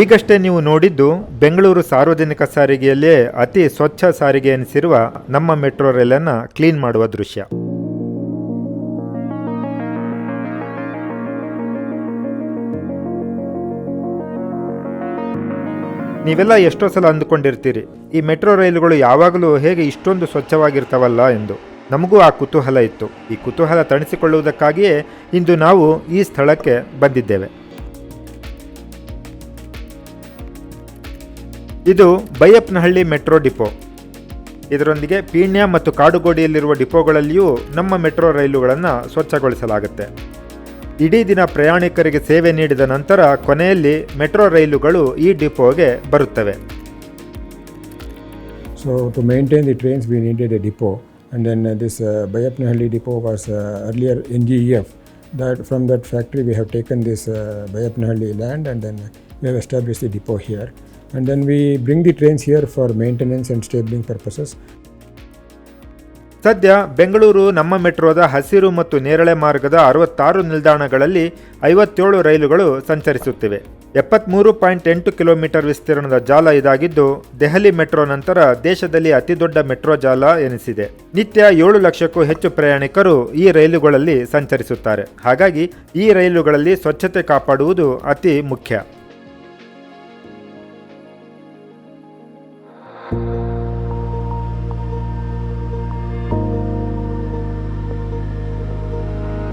ಈಗಷ್ಟೇ ನೀವು ನೋಡಿದ್ದು ಬೆಂಗಳೂರು ಸಾರ್ವಜನಿಕ ಸಾರಿಗೆಯಲ್ಲೇ ಅತಿ ಸ್ವಚ್ಛ ಸಾರಿಗೆ ಎನಿಸಿರುವ ನಮ್ಮ ಮೆಟ್ರೋ ರೈಲನ್ನು ಕ್ಲೀನ್ ಮಾಡುವ ದೃಶ್ಯ. ನೀವೆಲ್ಲ ಎಷ್ಟೋ ಸಲ ಅಂದುಕೊಂಡಿರ್ತೀರಿ, ಈ ಮೆಟ್ರೋ ರೈಲುಗಳು ಯಾವಾಗಲೂ ಹೇಗೆ ಇಷ್ಟೊಂದು ಸ್ವಚ್ಛವಾಗಿರ್ತಾವಲ್ಲ ಎಂದು. ನಮಗೂ ಆ ಕುತೂಹಲ ಇತ್ತು. ಈ ಕುತೂಹಲ ತಣಿಸಿಕೊಳ್ಳುವುದಕ್ಕಾಗಿಯೇ ಇಂದು ನಾವು ಈ ಸ್ಥಳಕ್ಕೆ ಬಂದಿದ್ದೇವೆ. ಇದು ಬೈಯಪ್ನಹಳ್ಳಿ ಮೆಟ್ರೋ ಡಿಪೋ. ಇದರೊಂದಿಗೆ ಪೀಣ್ಯ ಮತ್ತು ಕಾಡುಗೋಡಿಯಲ್ಲಿರುವ ಡಿಪೋಗಳಲ್ಲಿಯೂ ನಮ್ಮ ಮೆಟ್ರೋ ರೈಲುಗಳನ್ನು ಸ್ವಚ್ಛಗೊಳಿಸಲಾಗುತ್ತೆ. ಇಡೀ ದಿನ ಪ್ರಯಾಣಿಕರಿಗೆ ಸೇವೆ ನೀಡಿದ ನಂತರ ಕೊನೆಯಲ್ಲಿ ಮೆಟ್ರೋ ರೈಲುಗಳು ಈ ಡಿಪೋಗೆ ಬರುತ್ತವೆ. So to maintain the trains be needed a depot and then this Baiyappanahalli depot was earlier N G E F that from that factory we have taken this Baiyappanahalli land and then we have establish the depot here And then we bring the trains here for maintenance and stabling purposes. ಸದ್ಯ ಬೆಂಗಳೂರು, ನಮ್ಮ ಮೆಟ್ರೋದ ಹಸಿರು ಮತ್ತು ನೇರಳೆ ಮಾರ್ಗದ ಅರವತ್ತಾರು ನಿಲ್ದಾಣಗಳಲ್ಲಿ ಐವತ್ತೇಳು ರೈಲುಗಳು ಸಂಚರಿಸುತ್ತಿವೆ. ಎಪ್ಪತ್ತ್ಮೂರು ಪಾಯಿಂಟ್ ಎಂಟು ಕಿಲೋಮೀಟರ್ ವಿಸ್ತೀರ್ಣದ ಜಾಲ ಇದಾಗಿದ್ದು, ದೆಹಲಿ ಮೆಟ್ರೋ ನಂತರ ದೇಶದಲ್ಲಿ ಅತಿದೊಡ್ಡ ಮೆಟ್ರೋ ಜಾಲ ಎನಿಸಿದೆ. ನಿತ್ಯ ಏಳು ಲಕ್ಷಕ್ಕೂ ಹೆಚ್ಚು ಪ್ರಯಾಣಿಕರು ಈ ರೈಲುಗಳಲ್ಲಿ ಸಂಚರಿಸುತ್ತಾರೆ. ಹಾಗಾಗಿ ಈ ರೈಲುಗಳಲ್ಲಿ ಸ್ವಚ್ಛತೆ ಕಾಪಾಡುವುದು ಅತಿ ಮುಖ್ಯ.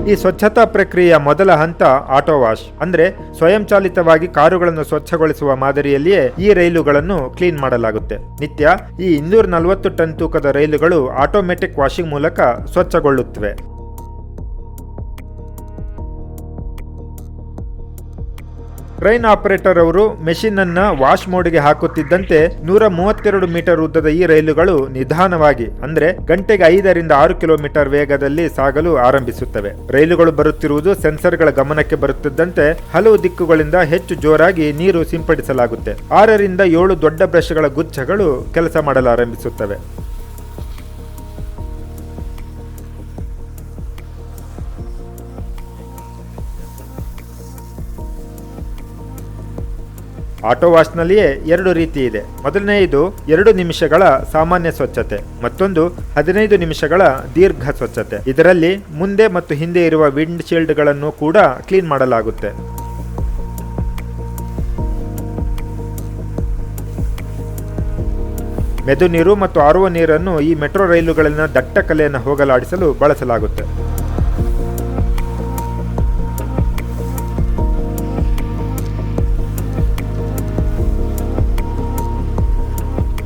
ಈ ಸ್ವಚ್ಛತಾ ಪ್ರಕ್ರಿಯೆಯ ಮೊದಲ ಹಂತ ಆಟೋ ವಾಶ್, ಅಂದ್ರೆ ಸ್ವಯಂಚಾಲಿತವಾಗಿ ಕಾರುಗಳನ್ನು ಸ್ವಚ್ಛಗೊಳಿಸುವ ಮಾದರಿಯಲ್ಲಿಯೇ ಈ ರೈಲುಗಳನ್ನು ಕ್ಲೀನ್ ಮಾಡಲಾಗುತ್ತೆ. ನಿತ್ಯ ಈ ಇನ್ನೂರ ನಲವತ್ತು ಟನ್ ತೂಕದ ರೈಲುಗಳು ಆಟೋಮೆಟಿಕ್ ವಾಷಿಂಗ್ ಮೂಲಕ ಸ್ವಚ್ಛಗೊಳ್ಳುತ್ತವೆ. ಟ್ರೈನ್ ಆಪರೇಟರ್ ಅವರು ಮೆಷಿನ್ ಅನ್ನ ವಾಶ್ ಮೋಡ್ಗೆ ಹಾಕುತ್ತಿದ್ದಂತೆ ನೂರ ಮೂವತ್ತೆರಡು ಮೀಟರ್ ಉದ್ದದ ಈ ರೈಲುಗಳು ನಿಧಾನವಾಗಿ, ಅಂದ್ರೆ ಗಂಟೆಗೆ ಐದರಿಂದ ಆರು ಕಿಲೋಮೀಟರ್ ವೇಗದಲ್ಲಿ ಸಾಗಲು ಆರಂಭಿಸುತ್ತವೆ. ರೈಲುಗಳು ಬರುತ್ತಿರುವುದು ಸೆನ್ಸರ್ಗಳ ಗಮನಕ್ಕೆ ಬರುತ್ತಿದ್ದಂತೆ ಹಲವು ದಿಕ್ಕುಗಳಿಂದ ಹೆಚ್ಚು ಜೋರಾಗಿ ನೀರು ಸಿಂಪಡಿಸಲಾಗುತ್ತೆ. ಆರರಿಂದ ಏಳು ದೊಡ್ಡ ಬ್ರಷ್ಗಳ ಗುಚ್ಛಗಳು ಕೆಲಸ ಮಾಡಲಾರಂಭಿಸುತ್ತವೆ. ಆಟೋ ವಾಶ್ನಲ್ಲಿಯೇ ಎರಡು ರೀತಿ ಇದೆ. ಮೊದಲನೆಯದು ಎರಡು ನಿಮಿಷಗಳ ಸಾಮಾನ್ಯ ಸ್ವಚ್ಛತೆ, ಮತ್ತೊಂದು ಹದಿನೈದು ನಿಮಿಷಗಳ ದೀರ್ಘ ಸ್ವಚ್ಛತೆ. ಇದರಲ್ಲಿ ಮುಂದೆ ಮತ್ತು ಹಿಂದೆ ಇರುವ ವಿಂಡ್ ಶೀಲ್ಡ್ಗಳನ್ನು ಕೂಡ ಕ್ಲೀನ್ ಮಾಡಲಾಗುತ್ತೆ. ಮೆದು ನೀರು ಮತ್ತು ಆರುವ ನೀರನ್ನು ಈ ಮೆಟ್ರೋ ರೈಲುಗಳಲ್ಲಿನ ದಟ್ಟ ಕಲೆಯನ್ನು ಹೋಗಲಾಡಿಸಲು ಬಳಸಲಾಗುತ್ತೆ.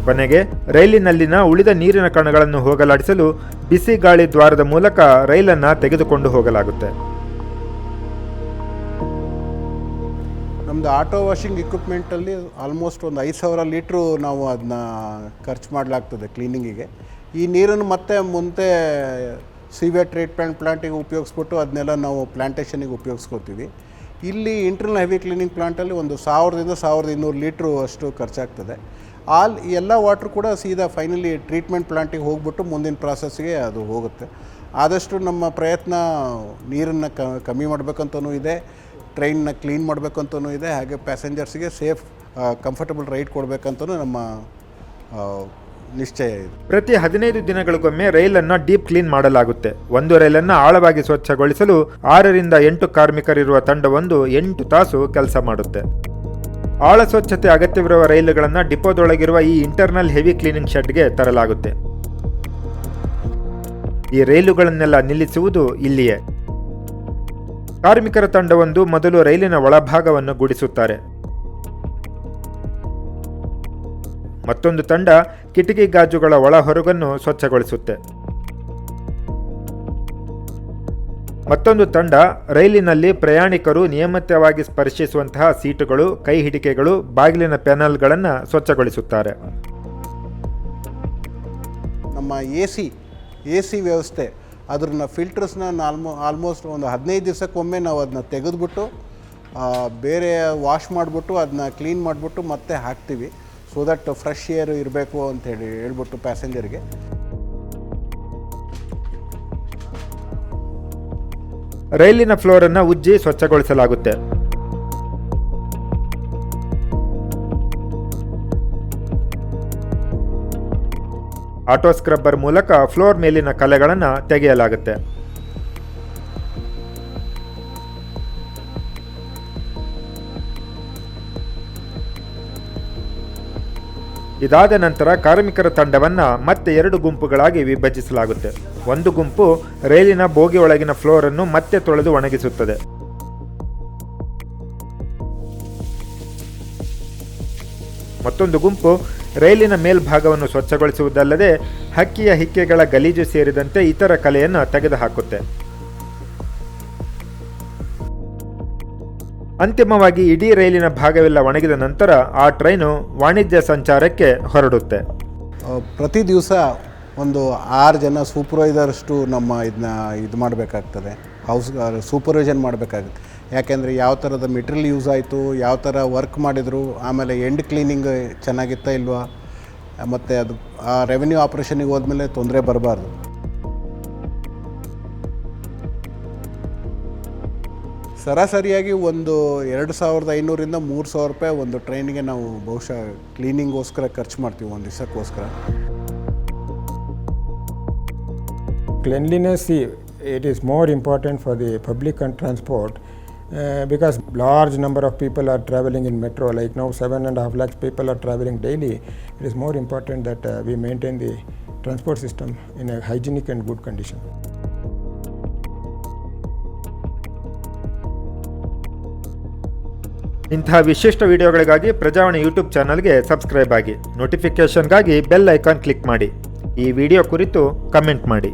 ಕೊನೆಗೆ ರೈಲಿನಲ್ಲಿನ ಉಳಿದ ನೀರಿನ ಕಣಗಳನ್ನು ಹೋಗಲಾಡಿಸಲು ಬಿಸಿ ಗಾಳಿ ದ್ವಾರದ ಮೂಲಕ ರೈಲನ್ನು ತೆಗೆದುಕೊಂಡು ಹೋಗಲಾಗುತ್ತೆ. ನಮ್ಮದು ಆಟೋ ವಾಷಿಂಗ್ ಇಕ್ವಿಪ್ಮೆಂಟಲ್ಲಿ ಆಲ್ಮೋಸ್ಟ್ ಒಂದು ಐದು ಸಾವಿರ ಲೀಟ್ರು ನಾವು ಅದನ್ನ ಖರ್ಚು ಮಾಡಲಾಗ್ತದೆ ಕ್ಲೀನಿಂಗಿಗೆ. ಈ ನೀರನ್ನು ಮತ್ತೆ ಮುಂದೆ ಸಿವಿಯರ್ ಟ್ರೀಟ್ಮೆಂಟ್ ಪ್ಲಾಂಟಿಗೆ ಉಪಯೋಗಿಸ್ಬಿಟ್ಟು ಅದನ್ನೆಲ್ಲ ನಾವು ಪ್ಲಾಂಟೇಷನಿಗೆ ಉಪಯೋಗಿಸ್ಕೋತೀವಿ. ಇಲ್ಲಿ ಇಂಟರ್ನಲ್ ಹೆವಿ ಕ್ಲೀನಿಂಗ್ ಪ್ಲಾಂಟಲ್ಲಿ ಒಂದು ಸಾವಿರದಿಂದ ಸಾವಿರದ ಇನ್ನೂರು ಲೀಟ್ರು ಅಷ್ಟು ಖರ್ಚಾಗ್ತದೆ. ಆಲ್ ಎಲ್ಲ ವಾಟ್ರ್ ಕೂಡ ಸೀದಾ ಫೈನಲಿ ಟ್ರೀಟ್ಮೆಂಟ್ ಪ್ಲಾಂಟಿಗೆ ಹೋಗ್ಬಿಟ್ಟು ಮುಂದಿನ ಪ್ರಾಸೆಸ್ಗೆ ಅದು ಹೋಗುತ್ತೆ. ಆದಷ್ಟು ನಮ್ಮ ಪ್ರಯತ್ನ ನೀರನ್ನು ಕಮ್ಮಿ ಮಾಡಬೇಕಂತನೂ ಇದೆ ಟ್ರೈನ್ನ ಕ್ಲೀನ್ ಮಾಡಬೇಕಂತನೂ ಇದೆ, ಹಾಗೆ ಪ್ಯಾಸೆಂಜರ್ಸ್ಗೆ ಸೇಫ್ ಕಂಫರ್ಟಬಲ್ ರೈಡ್ ಕೊಡಬೇಕಂತನೂ ನಮ್ಮ ನಿಶ್ಚಯ ಇದೆ. ಪ್ರತಿ ಹದಿನೈದು ದಿನಗಳಿಗೊಮ್ಮೆ ರೈಲನ್ನು ಡೀಪ್ ಕ್ಲೀನ್ ಮಾಡಲಾಗುತ್ತೆ. ಒಂದು ರೈಲನ್ನು ಆಳವಾಗಿ ಸ್ವಚ್ಛಗೊಳಿಸಲು ಆರರಿಂದ ಎಂಟು ಕಾರ್ಮಿಕರಿರುವ ತಂಡವೊಂದು ಎಂಟು ತಾಸು ಕೆಲಸ ಮಾಡುತ್ತೆ. ಆಳ ಸ್ವಚ್ಛತೆ ಅಗತ್ಯವಿರುವ ರೈಲುಗಳನ್ನು ಡಿಪೋದೊಳಗಿರುವ ಈ ಇಂಟರ್ನಲ್ ಹೆವಿ ಕ್ಲೀನಿಂಗ್ ಶೆಡ್ಗೆ ತರಲಾಗುತ್ತೆ. ಈ ರೈಲುಗಳನ್ನೆಲ್ಲ ನಿಲ್ಲಿಸುವುದು ಇಲ್ಲಿಯೇ. ಕಾರ್ಮಿಕರ ತಂಡವೊಂದು ಮೊದಲು ರೈಲಿನ ಒಳಭಾಗವನ್ನು ಗುಡಿಸುತ್ತಾರೆ. ಮತ್ತೊಂದು ತಂಡ ಕಿಟಕಿ ಗಾಜುಗಳ ಒಳ ಹೊರಗನ್ನು ಸ್ವಚ್ಛಗೊಳಿಸುತ್ತೆ. ಮತ್ತೊಂದು ತಂಡ ರೈಲಿನಲ್ಲಿ ಪ್ರಯಾಣಿಕರು ನಿಯಮಿತವಾಗಿ ಸ್ಪರ್ಶಿಸುವಂತಹ ಸೀಟುಗಳು, ಕೈ ಹಿಡಿಕೆಗಳು, ಬಾಗಿಲಿನ ಪ್ಯಾನಲ್ಗಳನ್ನು ಸ್ವಚ್ಛಗೊಳಿಸುತ್ತಾರೆ. ನಮ್ಮ ಎ ಸಿ ಎ ಸಿ ವ್ಯವಸ್ಥೆ, ಅದ್ರನ್ನ ಫಿಲ್ಟರ್ಸ್ನ ಆಲ್ಮೋ ಆಲ್ಮೋಸ್ಟ್ ಒಂದು ಹದಿನೈದು ದಿವಸಕ್ಕೊಮ್ಮೆ ನಾವು ಅದನ್ನ ತೆಗೆದುಬಿಟ್ಟು ಬೇರೆ ವಾಶ್ ಮಾಡಿಬಿಟ್ಟು ಅದನ್ನ ಕ್ಲೀನ್ ಮಾಡಿಬಿಟ್ಟು ಮತ್ತೆ ಹಾಕ್ತೀವಿ. ಸೊ ದಟ್ ಫ್ರೆಶ್ ಏರ್ ಇರಬೇಕು ಅಂತ ಹೇಳಿ ಹೇಳ್ಬಿಟ್ಟು ಪ್ಯಾಸೆಂಜರ್ಗೆ ರೈಲಿನ ಫ್ಲೋರನ್ನು ಉಜ್ಜಿ ಸ್ವಚ್ಛಗೊಳಿಸಲಾಗುತ್ತೆ. ಆಟೋ ಸ್ಕ್ರಬ್ಬರ್ ಮೂಲಕ ಫ್ಲೋರ್ ಮೇಲಿನ ಕಲೆಗಳನ್ನು ತೆಗೆಯಲಾಗುತ್ತೆ. ಇದಾದ ನಂತರ ಕಾರ್ಮಿಕರ ತಂಡವನ್ನು ಮತ್ತೆ ಎರಡು ಗುಂಪುಗಳಾಗಿ ವಿಭಜಿಸಲಾಗುತ್ತೆ. ಒಂದು ಗುಂಪು ರೈಲಿನ ಬೋಗಿ ಒಳಗಿನ ಫ್ಲೋರ್ ಅನ್ನು ಮತ್ತೆ ತೊಳೆದು ಒಣಗಿಸುತ್ತದೆ. ಮತ್ತೊಂದು ಗುಂಪು ರೈಲಿನ ಮೇಲ್ಭಾಗವನ್ನು ಸ್ವಚ್ಛಗೊಳಿಸುವುದಲ್ಲದೆ ಹಕ್ಕಿಯ ಹಿಕ್ಕೆಗಳ ಗಲೀಜು ಸೇರಿದಂತೆ ಇತರ ಕಲೆಯನ್ನು ತೆಗೆದುಹಾಕುತ್ತೆ. ಅಂತಿಮವಾಗಿ ಇಡೀ ರೈಲಿನ ಭಾಗವೆಲ್ಲ ಒಣಗಿದ ನಂತರ ಆ ಟ್ರೈನು ವಾಣಿಜ್ಯ ಸಂಚಾರಕ್ಕೆ ಹೊರಡುತ್ತೆ. ಪ್ರತಿ ದಿವಸ ಒಂದು ಆರು ಜನ ಸೂಪರ್ವೈಸರ್ಷ್ಟು ನಮ್ಮ ಇದನ್ನ ಇದು ಮಾಡಬೇಕಾಗ್ತದೆ. ಹೌಸ್ ಸೂಪರ್ವಿಷನ್ ಮಾಡಬೇಕಾಗುತ್ತೆ. ಯಾಕೆಂದರೆ ಯಾವ ಥರದ ಮೆಟೀರಿಯಲ್ ಯೂಸ್ ಆಯಿತು, ಯಾವ ಥರ ವರ್ಕ್ ಮಾಡಿದರು, ಆಮೇಲೆ ಎಂಡ್ ಕ್ಲೀನಿಂಗ್ ಚೆನ್ನಾಗಿತ್ತಾ ಇಲ್ವಾ, ಮತ್ತು ಅದು ಆ ರೆವೆನ್ಯೂ ಆಪ್ರೇಷನಿಗೆ ಹೋದ್ಮೇಲೆ ತೊಂದರೆ ಬರಬಾರ್ದು. ಸರಾಸರಿಯಾಗಿ ಒಂದು ಎರಡು ಸಾವಿರದ ಐನೂರಿಂದ ಮೂರು ಸಾವಿರ ರೂಪಾಯಿ ಒಂದು ಟ್ರೈನಿಗೆ ನಾವು ಬಹುಶಃ ಕ್ಲೀನಿಂಗ್ಗೋಸ್ಕರ ಖರ್ಚು ಮಾಡ್ತೀವಿ, ಒಂದು ದಿವಸಕ್ಕೋಸ್ಕರ. Cleanliness it is more important for the public and transport because large number of people are travelling in metro like ನಾವು seven and half lakhs people are travelling daily it is more important that we maintain the transport system in a hygienic and good condition ಇಂತಹ ವಿಶಿಷ್ಟ ವಿಡಿಯೋಗಳಿಗಾಗಿ Prajavani YouTube ಚಾನಲ್ಗೆ subscribe ಆಗಿ ನೋಟಿಫಿಕೇಷನ್ಗಾಗಿ bell icon click ಮಾಡಿ. ಈ video ಕುರಿತು comment ಮಾಡಿ.